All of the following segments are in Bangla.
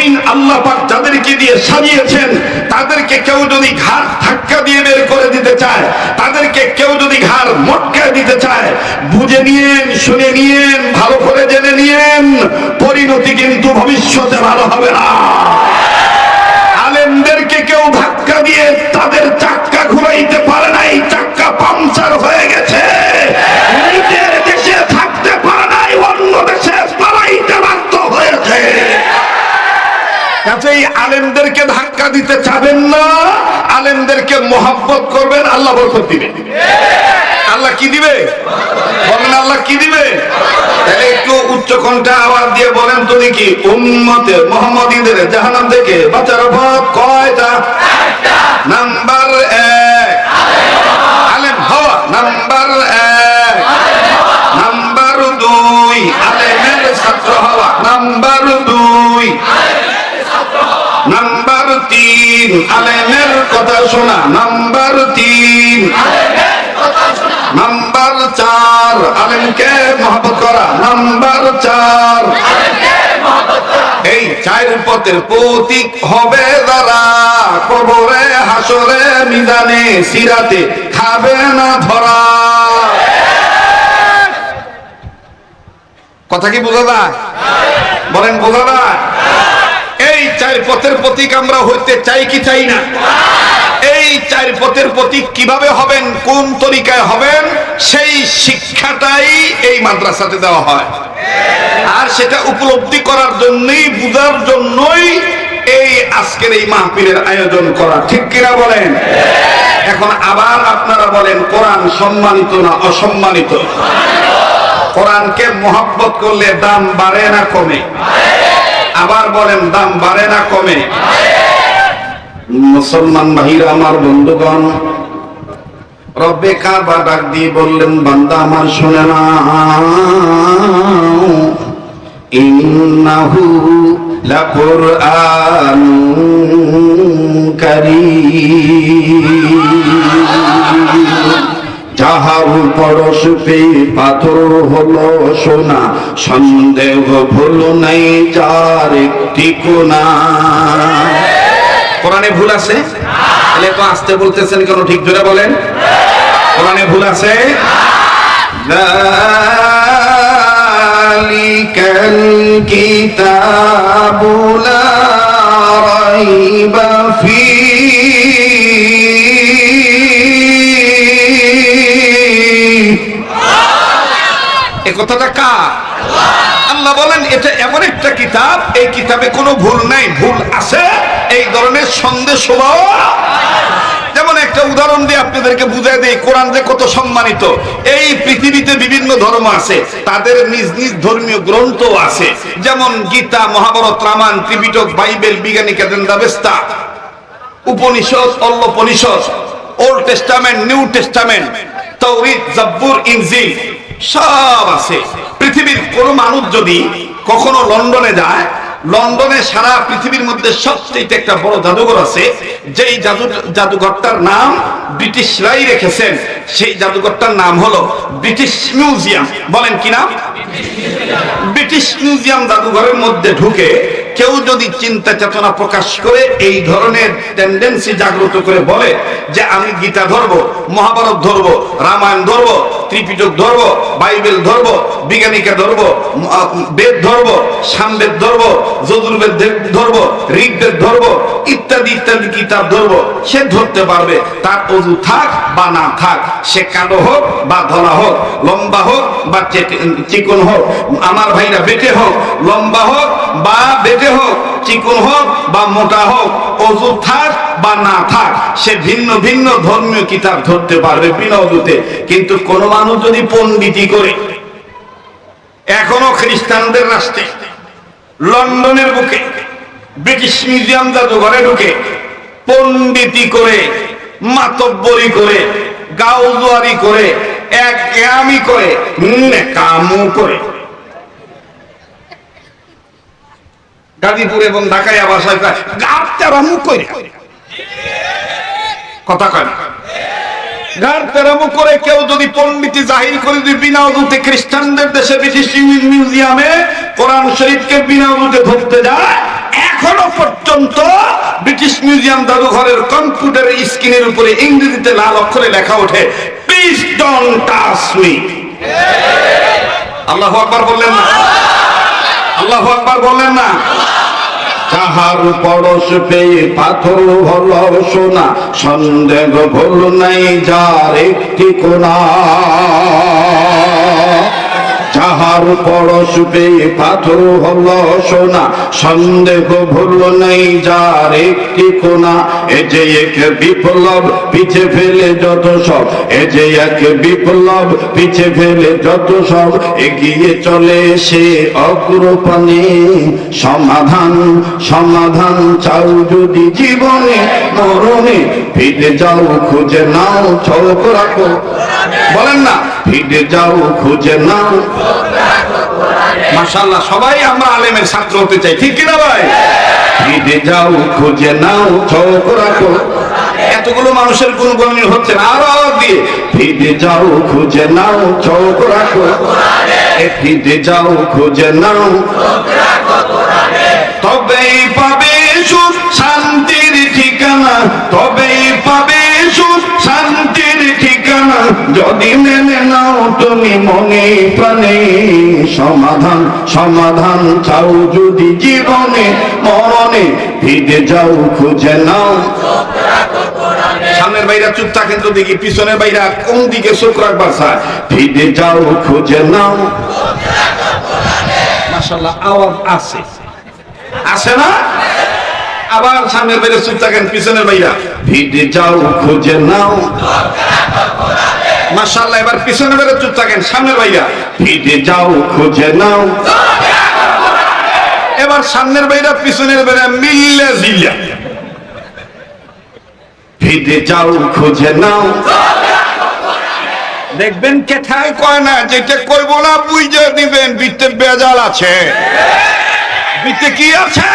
জমিন আল্লাহ পাক যাদেরকে দিয়ে সাজিয়েছেন, তাদেরকে কেউ যদি ঘাড় ধাক্কা দিয়ে বের করে দিতে চায়, তাদেরকে কেউ যদি ঘাড় মটকা দিতে চায়, বুঝে নিয়েন, শুনে নিয়েন, ভালো করে জেনে নিয়েন, পরিণতি কিন্তু ভবিষ্যতে ভালো হবে না। আলেমদেরকে কেউ ধাক্কা দিয়ে তাদের চাক্কা ঘুরাইতে পারে নাই চাক্কা পাংচার হয়ে গেছে। কাজেই আলেমদেরকে ধাক্কা দিতে চাবেন না, আলেমদেরকে মোহাব্বত করবেন, আল্লাহ বরকত দিবে। আল্লাহ কি দিবে? বলেন আল্লাহ কি দিবে? তাহলে একটু উচ্চ কণ্ঠে আওয়াজ দিয়ে বলেন মোহাম্মদীদের থেকে বাঁচার কয়টা? নাম্বার এক। আলেম হওয়া, নাম্বার এক। নাম্বার দুই, আলেমের ছাত্র হওয়া, নাম্বার দুই। তিন। আলেমের কথা শোনা। নাম্বার তিন। নাম্বার চার। আলেমকে মহব্বত করা। নাম্বার চার। এই চার পথের প্রতীক হবে যারা। কবরে, হাসরে, মিজানে, সিরাতে খাবে না ধরা। কথা কি বোঝা যায়? বলেন, বোঝা যায়? চার পথের প্রতীক আমরা হইতে চাই কি চাই না? এই চার পথের প্রতীক কীভাবে হবেন, কোন তরিকায় হবেন, সেই শিক্ষাটাই এই মাদ্রাসাতে দেওয়া হয়। আর সেটা উপলব্ধি করার জন্যই, বুঝার জন্যই এই আজকের এই মাহফিলের আয়োজন করা। ঠিক কিনা বলেন? এখন আবার আপনারা বলেন, কোরআন সম্মানিত না অসম্মানিত? কোরআনকে মোহাব্বত করলে দাম বাড়ে না কমে? আবার বলেন, দাম বাড়ে না কমে। মুসলমান ভাইরা, আমার বন্ধুগণ, রব্বে কাবা ডাক দিয়ে বললেন, বান্দা আমার শুনে না। ইন্নাহু যাহার পরশ পাথর হলো সোনা, সন্দেহ ভুল নাই যার একটি কোনা। কোরআনে ভুল আছে? তাহলে তো আসতে বলতেছেন কেন, ঠিক জোরে বলেন। কোরআনে ভুল আছে? যালিকাল কিতাবু লা রাইবা ফীহি এ কথাটা কা আল্লাহ বলেন, এটা এমন একটা কিতাব, এই কিতাবে কোনো ভুল নাই, ভুল আছে, এই ধরনের সন্দেশ যেমন একটা উদাহরণ দিয়ে আপনাদেরকে বুঝাই দেই, কোরআন যে কত সম্মানিত, এই পৃথিবীতে বিভিন্ন ধর্ম আছে, তাদের নিজ নিজ ধর্মীয় গ্রন্থ আছে। যেমন গীতা, মহাভারত, রামায়ণ, ত্রিপিটক, বাইবেল, বিজ্ঞানী কেদেন্দাবেস্তা উপনিষদ, অল্লপনিষদ, ওল্ড টেস্টামেন্ট, নিউ টেস্টামেন্ট তৌরিত জাব্বুর, ইনজিল। সব আছে। পৃথিবীর কোন মানুষ যদি কখনো লন্ডনে যায়, লন্ডনে সারা পৃথিবীর মধ্যে সবচেয়ে একটা বড় জাদুঘর আছে, যেই জাদু জাদুঘরটার নাম ব্রিটিশরাই রেখেছেন। সেই জাদুঘরটার নাম হলো ব্রিটিশ মিউজিয়াম। বলেন কি নাম? ব্রিটিশ মিউজিয়াম জাদুঘরের মধ্যে ঢুকে কেউ যদি চিন্তা চেতনা প্রকাশ করে এই ধরনের টেন্ডেন্সি জাগ্রত করে বলে যে আমি গীতা ধরবো, মহাভারত ধরবো, রামায়ণ ধরবো, ত্রিপিটক ধরবো, বাইবেল ধরবো, বিজ্ঞানীকে ধরবো বেদ ধরবো, সামবেদ ধরবো যজুর্বেদ দে- ধরবো, ঋগ্বেদ ধরবো, ইত্যাদি ইত্যাদি কিতাব ধরবো, সে ধরতে পারবে। তার অজু থাক বা না থাক সে কালো হোক বা ধলা হোক, লম্বা হোক বা চিকন হোক, আমার ভাইরা বেটে হোক, লম্বা হোক বা বেটে হোক, চিকন হোক বা মোটা হোক, অজু থাক বা না থাক, সে ভিন্ন ভিন্ন ধর্মীয় কিতাব ধরতে পারবে বিনা অজুতে। কিন্তু কোন মানুষ যদি পণ্ডিতি করে, এখনও খ্রিস্টানদের রাষ্ট্রে, লন্ডনের বুকে, ব্রিটিশ মিউজিয়াম জাদুঘরে ঢুকে পণ্ডিতি করে মাতব্বরি করে গাউজুয়ারি করে, এক গ্যামি করে কামু করে। গাজীপুর এবং ঢাকায় কয় গাড় মুখ করে। কথা কয় করে কেউ যদি পণ্ডিতি জাহির করে যদি বিনা খ্রিস্টানদের দেশে ব্রিটিশ মিউজিয়ামে কোরআন শরীফকে বিনা ধরতে যায় এখনও পর্যন্ত ব্রিটিশ মিউজিয়াম জাদুঘরের কম্পিউটারের স্ক্রিনের উপরে ইংরেজিতে লাল অক্ষরে লেখা ওঠে প্লিজ ডন টাচ মি আল্লাহ আকবার বললেন না। আল্লাহ আকবার বললেন না। তাহার পরশ পেয়ে পাথর হল সোনা, সন্দেহ ভুল নাই যার একটি কোনা। যাহার পরশ পেয়ে পাথর হল সোনা, সন্দেহ ভুল নেই যার একটি কোনা। এ যে এক বিপ্লব, পিছে ফেলে যত সব। এ যে এক বিপ্লব, পিছে ফেলে যত সব। এগিয়ে চলে সে অগ্রপানে। সমাধান সমাধান চাও যদি জীবনে, মরণে। ফিরে যাও, খুঁজে নাও, চোখ রাখো। বলেন না। ফিরে যাও, খুঁজে সবাই আমরা আলেমের ছাত্র হতে চাই, ঠিক কিনা ভাই? ফিরে যাও, খুঁজে নাও, চোখ রাখো। এতগুলো মানুষের গণনীয় হচ্ছে না, আরও দিয়ে। ফিরে যাও, খুঁজে নাও, চোখ রাখো। ফিরে যাও, খুঁজে নাও। তবেই পাবে সুখ, শান্তির ঠিকানা। তবেই পাবে যদি মেনে নাও তুমি মনে প্রাণে সমাধান সমাধান চাও যদি জীবনে, মরণে ফিরে যাও, খুঁজে নাও। সামনের বাইরা চুপ থাকেন তো দেখি, পিছনের বাইরা কোন দিকে চোখ রাখবার স্যার ফিরে যাও, খুঁজে নাও। মাশাল্লাহ আওয়াজ আছে। আছে না? আবার সামনের বাইরে চুপ থাকেন, পিছনের বাইরা। ফিরে যাও, খুঁজে নাও। মাশাল্লাহ এবার পিছনের বাইরে চুপ থাকেন, সামনের বাইরা। ফিরে যাও, খুঁজে নাও। এবার সামনের বাইরা, পিছনের বাইরা মিল্লে জিল্লা ফিরে যাও, খুঁজে নাও। দেখবেন কেথায় কয় না, যেটা কইব না, বুঝে দিবেন, বিতে বেজাল আছে। বিতে কি আছে?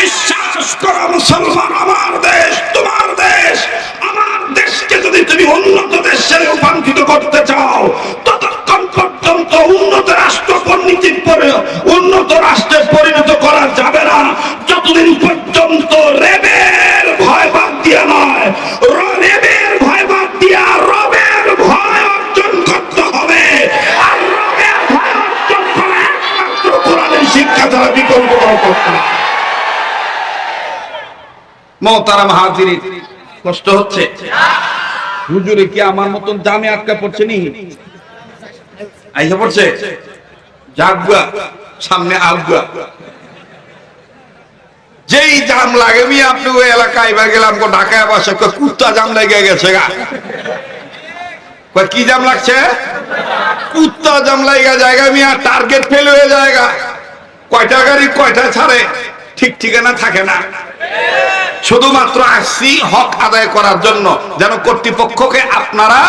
বিশ্বাস করো, মুসলমান, আমার দেশ, তোমার দেশ। আমার দেশকে যদি তুমি উন্নত দেশে রূপান্তরিত করতে চাও, ততক্ষণ পর্যন্ত উন্নত রাষ্ট্র পরিণতি পরে উন্নত রাষ্ট্রে পরিণত করা যাবে না। যতদিন পর্যন্ত রেবের ভয় বাদ দিয়ে নয় কষ্ট হচ্ছে। হুজুরে কি আমার মতন আটকা পড়ছে নি? আইসা পড়ছে? জাগুয়া সামনে আলগুয়া যেই জাম লাগে আপনি ওই গেলাম গো ঢাকায় বসে কুত্তা জাম লেগে গেছে গা। কি জাম লাগছে? কুত্তা জাম লাগা জায়গা মিয়া টার্গেট ফেল হয়ে জায়গা কয়টা গাড়ি, কয়টা ছাড়ে? ঠিক ঠিকানা থাকে না। শুধুমাত্র আসছি হক আদায় করার জন্য, যেন কর্তৃপক্ষকে আপনারা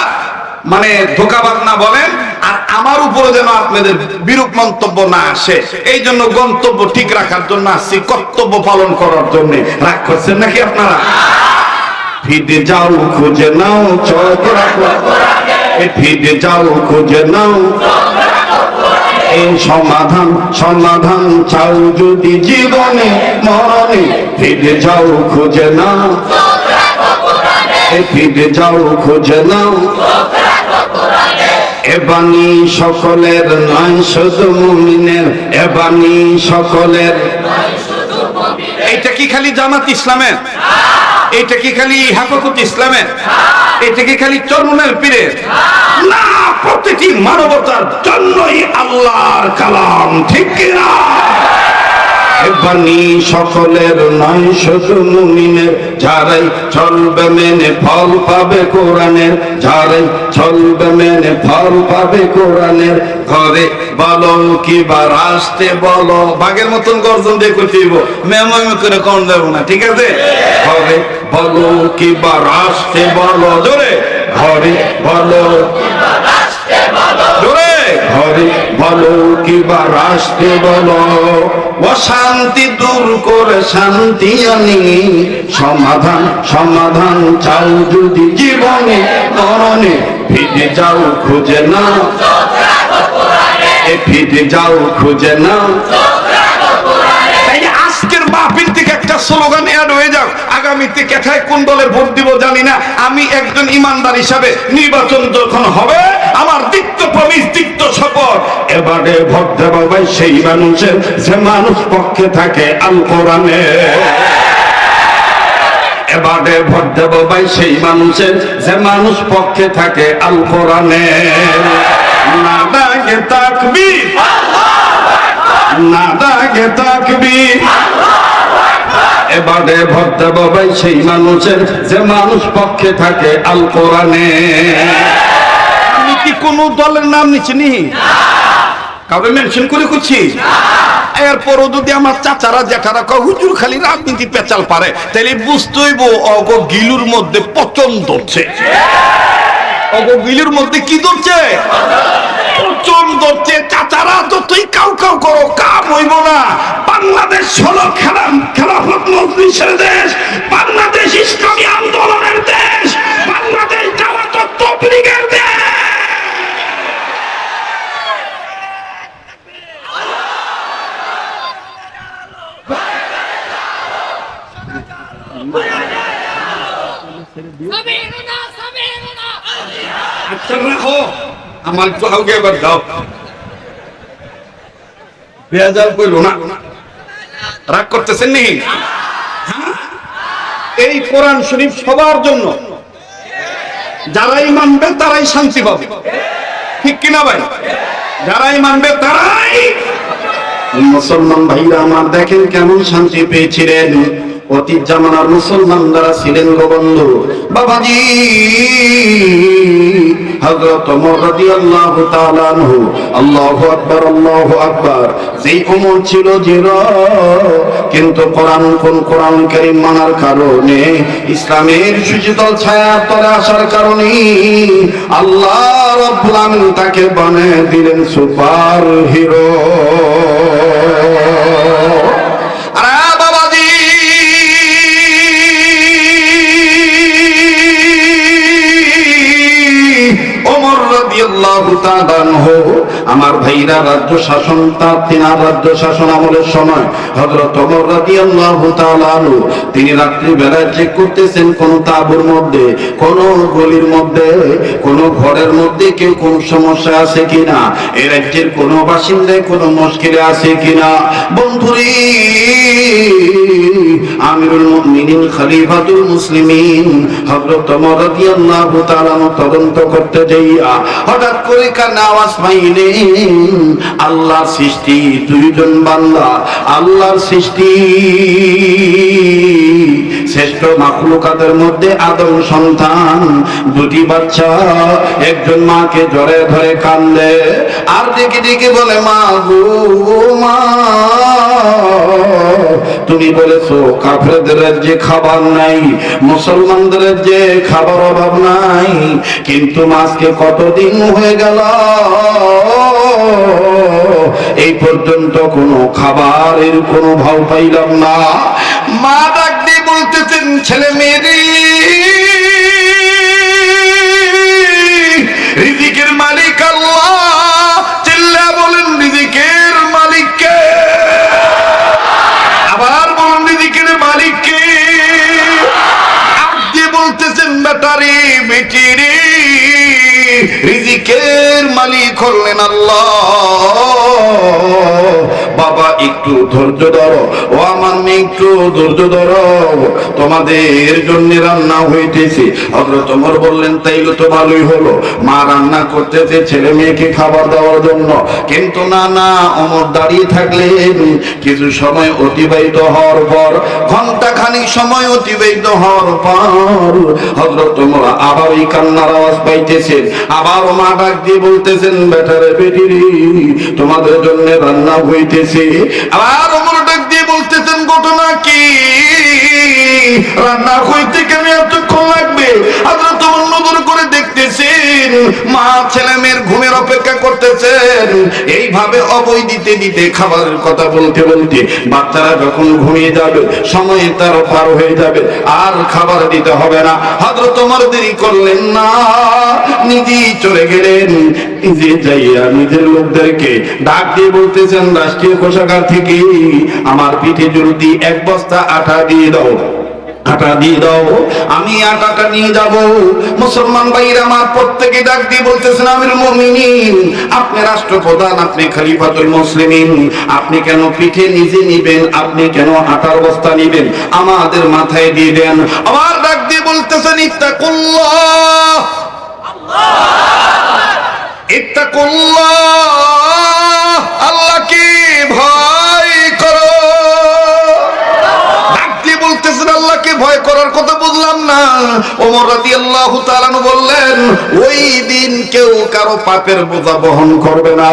মানে ধোকাবাদ না বলেন, আর আমার উপরে যেন আপনাদের বিরূপ মন্তব্য না আসে। এই জন্য গন্তব্য ঠিক রাখার জন্য আসছি, কর্তব্য পালন করার জন্য। রাগ করছেন নাকি আপনারা? ফিরে যাও, খুঁজে নাও এ ফিরে যাও, খুঁজে নাও। সমাধান সমাধান চাও যদি জীবনে, মরণে ফিরে যাও, খুঁজে এ ফিরে যাও, খুঁজে নাও। এবানি সকলের নয়, শুধু মুমিনের এবানি সকলের। এইটা কি খালি জামাত ইসলামের? এইটা কি খালি হাফাকুত ইসলামের? এটা কি খালি চরমের পীরের? না, প্রতিটি মানবতার জন্যই আল্লাহর কালাম, ঠিক কিনা? বাণী সকলের নয় শুধু মুমিনের। যারাই চলবে মেনে ফল পাবে কোরআনের। যারাই চলবে মেনে ফল পাবে কোরআনের। ঘরে বলো কি বা রাস্তে বলো, বাঘের মতন গর্জন দিয়ে করতে দিব মেময় করে কম দেবো না, ঠিক আছে? ঘরে বলো কি বা রাস্তে বলো, জোরে। ঘরে বলো, জোরে। ঘরে বলো কি বা রাস্তে বলো অশান্তি দূর করে শান্তি আনি। সমাধান সমাধান চাও যদি জীবনে। মরণে ফিরে যাও, খুঁজে না ফিরে যাও, খুঁজে হয়ে কেথায় কোন দলে ভোট দিব জানি না। আমি একজন ইমানদার হিসাবে নির্বাচন যখন হবে আমার দিক্ত প্রমিস দিক্ত শপথ। এবারে ভোট ভাই, সেই মানুষের, যে মানুষ পক্ষে থাকে আল কোরআনে। এবারে ভোট দেব ভাই, সেই মানুষের, যে মানুষ পক্ষে থাকে আল কোরআনে। না দাগে তাকবীর। না তাকবীর। এবারে ভোট দেব ভাই, সেই মানুষের, যে মানুষ পক্ষে থাকে আল কোরআনে। কোন দলের নাম নিচ্ছি নি। কাউকে মেনশন করে করছি এরপরও যদি আমার চাচারা, জ্যাঠারা কয়, হুজুর, খালি রাজনীতি পেঁচাল পারে। তাহলে বুঝতেই অগ গিলুর মধ্যে পচন ধরছে। অগ গিলুর মধ্যে কি ধরছে? পচন ধরছে। চাচারা কাউ কাউ করো, কাম হইব না। বাংলাদেশ হলো খেলা খেলাফত মজলিসের দেশ। বাংলাদেশ ইসলামী আন্দোলনের দেশ। বাংলাদেশ তবলিগের দেশ। আচ্ছা রাখো আমার একটু আগে এবার দাও। বেজাল কইলো না। রাগ করতেছেন নি? হ্যাঁ? এই কোরআন শরীফ সবার জন্য। যারাই মানবে তারাই শান্তি পাবে। ঠিক কিনা ভাই? যারাই মানবে তারাই মুসলমান ভাইরা আমার দেখেন কেমন শান্তি পেয়েছিলেন অতীত জামানার মুসলমান যারা ছিলেন গো বন্ধু, বাবাজি, হযরত ওমর রাদিয়াল্লাহু তাআলা আনহু, আল্লাহু আকবার আল্লাহু আকবার, যেই ওমর ছিল জির, কিন্তু কোরআন কোন কোরআন কারীম মানার কারণে ইসলামের সুশীতল ছায়া তলে আসার কারণে আল্লাহ রাব্বুল আলামিন তাকে বানিয়ে দিলেন সুপার হিরো। রাদিয়াল্লাহু তাআলা আনহু আমার ভাইরা রাজ্য শাসন, তার তিনার রাজ্য শাসন আমলের সময় হযরত ওমর রাদিয়াল্লাহু তাআলা আনহু, তিনি রাত্রি বেলায় চেক করতেছেন কোন তাঁবুর মধ্যে, কোন গলির মধ্যে, কোন ঘরের মধ্যে কেউ কোন সমস্যা আছে কিনা এই রাজ্যের কোন বাসিন্দায় কোন মুশকিলে আছে কিনা? বন্ধুরে, আমিরুল মুমিনিন, খলিফাতুল মুসলিমিন, হযরত ওমর রাদিয়াল্লাহু তাআলা তদন্ত করতে যাইয়া হঠাৎ করে কানে আওয়াজ পাইলেন আল্লাহর সৃষ্টি, দুইজন বান্দা, আল্লাহর সৃষ্টি। শ্রেষ্ঠ মাখলুকাতের মধ্যে আদম সন্তান, দুটি বাচ্চা, একজন মাকে জড়ে ধরে কান্দে, আর দেখে দেখে বলে, মা গো, মা, তুমি বলেছ কাফেরদের যে খাবার নাই, মুসলমানদের যে খাবার অভাব নাই, কিন্তু মাছকে কতদিন হয়ে গেল? এই পর্যন্ত কোনো খাবারের কোনো ভাव পাইলাম না। মা ডাক দিয়ে বলতেছেন, ছেলে মেয়েরে রিজিকের মালিক আল্লাহ। বলেন, রিজিকের মালিককে আবার বলেন মালিককে বলতেছেন, বেটারি বেটি রে রিজিকের মালিক হলেন আল্লাহ। বাবা, একটু ধৈর্য ধরো। ও আমার মেয়ে, একটু ধৈর্য ধরো। তোমাদের জন্য রান্না হইতেছে। হযরত ওমর বললেন, তাইলে তো ভালোই হলো। মা রান্না করতেছে, ছেলে মেয়েকে খাবার দেওয়ার জন্য। কিন্তু না না অমর দাঁড়িয়ে থাকলেন। কিছু সময় অতিবাহিত হওয়ার পর ঘণ্টা খানিক সময় অতিবাহিত হওয়ার পর, হযরত ওমর আবার ওই কান্নার আওয়াজ পাইতেছেন। আবার মা ডাক দিয়ে বলতেছেন, বেটারে বেটিরি, তোমাদের জন্য রান্না হইতেছে। আবার অমর ডাক দিয়ে বলতেছেন ঘটনা কি? রান্না হইতে কেন এতক্ষণ লাগবে? আপনারা তো নজর করে দেখতেছেন, মা ছেলে মেয়ের ঘুমের অপেক্ষা করতেছেন। এইভাবে অবৈ দিতে দিতে খাবারের কথা বলতে বলতে বাচ্চারা যখন ঘুমিয়ে যাবে, সময় তার পার হয়ে যাবে, আর খাবার দিতে হবে না। হজরত তোমার দেরি করলেন না, নিজেই চলে গেলেন। নিজে যাইয়া নিজের লোকদেরকে ডাক দিয়ে বলতেছেন, রাষ্ট্রীয় কোষাগার থেকে আমার পিঠে জলদি এক বস্তা আটা দিয়ে দাও। আটা দিয়ে দাও, আমি আটাটা নিয়ে যাব। মুসলমান ভাইরা আমার প্রত্যেকে ডাক দিয়ে বলতেছেন, আমির মুমিনিন, আপনি রাষ্ট্রপ্রধান, আপনি খলিফাতুল মুসলিমিন, আপনি কেন পিঠে নিজে নিবেন, আপনি কেন আটার বস্তা নিবেন? আমাদের মাথায় দিয়ে দেন। আবার ডাক দিয়ে বলতেছেন, ইত্তাকুল্লাহ। ইত্তাকুল্লাহ, আল্লাহকে ভয় ভয় করার কথা বুঝলাম না। ওমর রাজি আল্লাহ বললেন, ওই দিন কেউ কারও পাপের বোঝা বহন করবে না।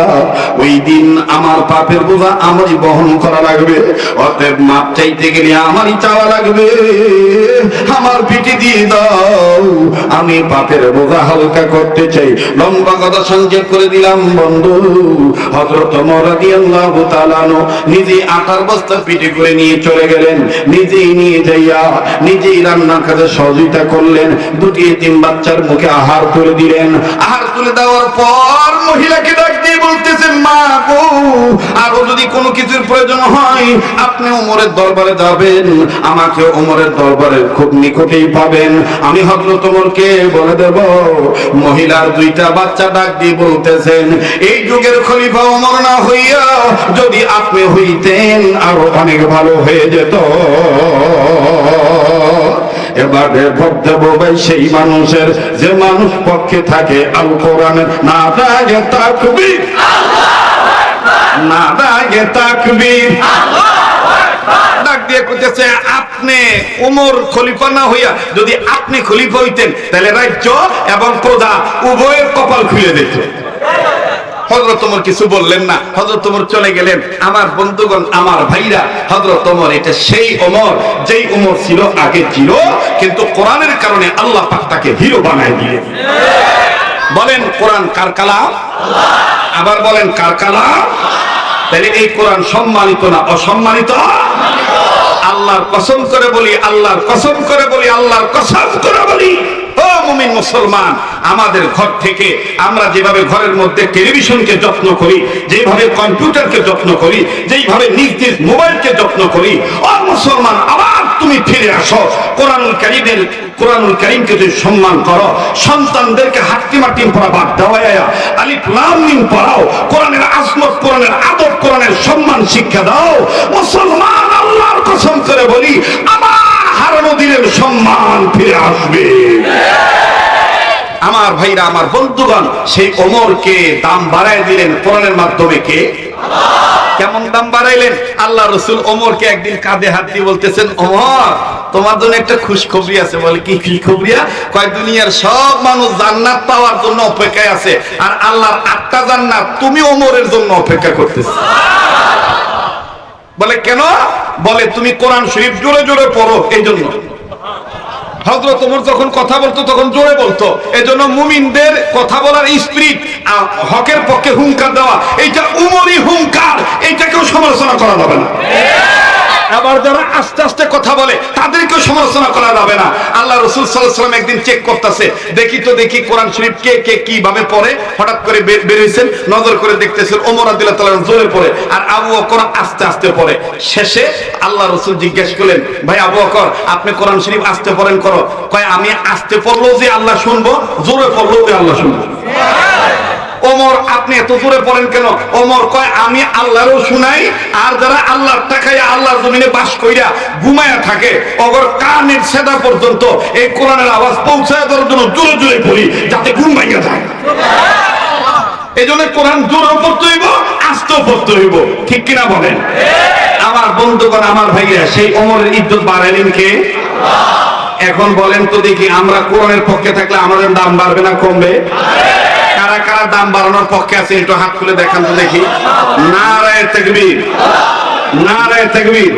ওই দিন আমার পাপের বোঝা আমারই বহন করা লাগবে। অতএব মাপ চাইতে গেলে আমারই চাওয়া লাগবে। আমার পিটি দিয়ে দাও। আমি পাপের বোঝা হালকা করতে চাই। লম্বা কথা সংক্ষেপ করে দিলাম, বন্ধু। হযরত ওমর রাদিয়াল্লাহু নিজে আটার বস্তা পিঠে করে নিয়ে চলে গেলেন। নিজেই নিয়ে যাইয়া নিজেই রান্নার কাজে সহযোগিতা করলেন। দুটি তিন বাচ্চার মুখে আহার তুলে দিলেন। আহার তুলে দেওয়ার পর মহিলাকে ডাক দিয়ে বলতেছেন মা গো, আরও যদি কোনো কিছুর প্রয়োজন হয়, আপনি ওমরের দরবারে যাবেন। আমাকে ওমরের দরবারে খুব নিকটেই পাবেন। আমি হযরত ওমরকে বলে দেব। মহিলার দুইটা বাচ্চা ডাক দিয়ে বলতেছেন, এই যুগের খলিফা ওমর না হইয়া যদি আপনি হইতেন, আরও অনেক ভালো হয়ে যেত। এবারে ভাই, সেই মানুষের যে মানুষ পক্ষে থাকে, আল কোরআনের না দাগে তাকবীর। না দাগে তাকবীর। ডাক দিয়ে কইতেছে, আপনি ওমর খলিফা না হইয়া যদি আপনি খলিফা হইতেন, তাহলে রাজ্য এবং প্রজা উভয়ের কপাল খুলে দিত। হজরত তোমর কিছু বললেন না। হজরত তোমর চলে গেলেন। আমার বন্ধুগণ, আমার ভাইরা হজরত তোমর এটা সেই ওমর, যেই ওমর ছিল, আগে ছিল, কিন্তু কোরআনের কারণে আল্লাহ পাক তাকে হিরো বানায় দিলেন। বলেন, কোরআন কার কালাম? আবার বলেন, কার কালাম? তাহলে এই কোরআন সম্মানিত না অসম্মানিত? আল্লাহর কসম করে বলি, আল্লাহর কসম করে বলি, আল্লাহর কসম করে বলি। মুমিন মুসলমান, আমাদের ঘর থেকে আমরা যেভাবে ঘরের মধ্যে টেলিভিশনকে যত্ন করি, যেভাবে কম্পিউটারকে যত্ন করি, যেইভাবে নিজ নিজ মোবাইলকে যত্ন করি ও মুসলমান, আবার তুমি ফিরে আসো। কোরআনুল কারীমের, কোরআনুল কারীমকে যদি সম্মান করো, সন্তানদেরকে হাট্টি মাটিম পড়া বাদ দেওয়া আলিফ লাম মিম পড়াও, কোরআনের আসমত কোরআনের আদব, কোরআনের সম্মান শিক্ষা দাও। মুসলমান, আল্লাহর কসম করে বলি, আমার হারানো দিনের সম্মান ফিরে আসবে। আমার ভাইরা, আমার বন্ধুগণ, সেই ওমরকে দাম বাড়ায় দিলেন কোরআনের মাধ্যমে কে? কেমন দাম বাড়াইলেন? আল্লাহ রসুল ওমরকে একদিন কাঁধে হাত দিয়ে বলতেছেন, ওমর, তোমার জন্য একটা খুশখবরি আছে। বলে, কি খুশখবরিয়া কয়, দুনিয়ার সব মানুষ জান্নাত পাওয়ার জন্য অপেক্ষায় আছে আর আল্লাহর আটটা জান্নাত তুমি ওমরের জন্য অপেক্ষা করতেছ। বলে, কেন? বলে, তুমি কোরআন শরীফ জোরে জোরে পড়ো এই জন্য হজরত ওমর যখন কথা বলতো, তখন জোরে বলতো। এজন্য মুমিনদের কথা বলার স্পিরিট হকের পক্ষে হুঙ্কার দেওয়া, এইটা উমরি হুঙ্কার, এইটাকেও সমালোচনা করা যাবে না। আবার যারা আস্তে আস্তে কথা বলে, তাদেরকেও সমালোচনা করা যাবে না। আল্লাহ রসুল সাল্লাম একদিন চেক করতেছে। দেখি তো দেখি কোরআন শরীফ কে কে কীভাবে পড়ে। হঠাৎ করে বেরিয়েছেন নজর করে দেখতেছেন, ওমর আদিল্লাহ তাআলা জোরে পড়ে আর আবু বকর আস্তে আস্তে পড়ে। শেষে আল্লাহ রসুল জিজ্ঞেস করলেন, ভাই আবু বকর, আপনি কোরআন শরীফ আস্তে পড়েন করো। কয়, আমি আস্তে পড়লেও যে আল্লাহ শুনব, জোরে পড়লেও যে আল্লাহ শুনব। ওমর, আপনি এত জোরে পড়েন কেন? ওমর কয়, আমি আল্লাহরও শুনাই, আর যারা আল্লাহর টাকায় আল্লাহর জমিনে বাস কইরা ঘুমায়া থাকে অগর কানের সেদা পর্যন্ত এই কোরআনের আওয়াজ পৌঁছায় দেওয়ার জন্য জোরে জোরে পড়ি যাতে ঘুম ভাঙিয়া যায়। এই জন্য কোরআন জোরেও পড়তে হইব, আস্তেও পড়তে হইব। ঠিক কিনা বলেন? আমার বন্ধুগণ, আমার ভাইয়া সেই ওমরের ইজ্জত বাড়াইলেন কে? এখন বলেন তো দেখি, আমরা কোরআনের পক্ষে থাকলে আমাদের দাম বাড়বে না কমবে? কারা দাম বাড়ানোর পক্ষে আছে, একটু হাত খুলে দেখান তো দেখি। নারায় তেকবীর নারায় তেকবীর।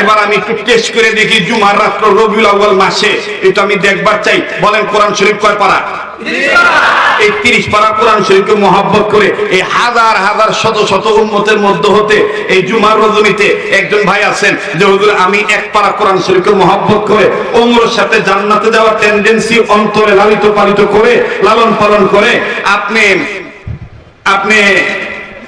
এবার আমি একটু টেস্ট করে দেখি জুমার রাত্র রবিউল আউয়াল মাসে, এটা আমি দেখবার চাই। বলেন কোরআন শরীফ কয় পারা? এই তিরিশ পারা কোরআন শরীফকে মহাব্বত করে এই হাজার হাজার শত শত উন্মতের মধ্য হতে এই জুমার রজনীতে একজন ভাই আছেন যে, হুজুর, আমি এক পারা কোরআন শরীফকে মহাব্বত করে ওমরের সাথে জান্নাতে যাওয়ার টেন্ডেন্সি অন্তরে লালিত পালিত করে লালন পালন করে আপনি আপনি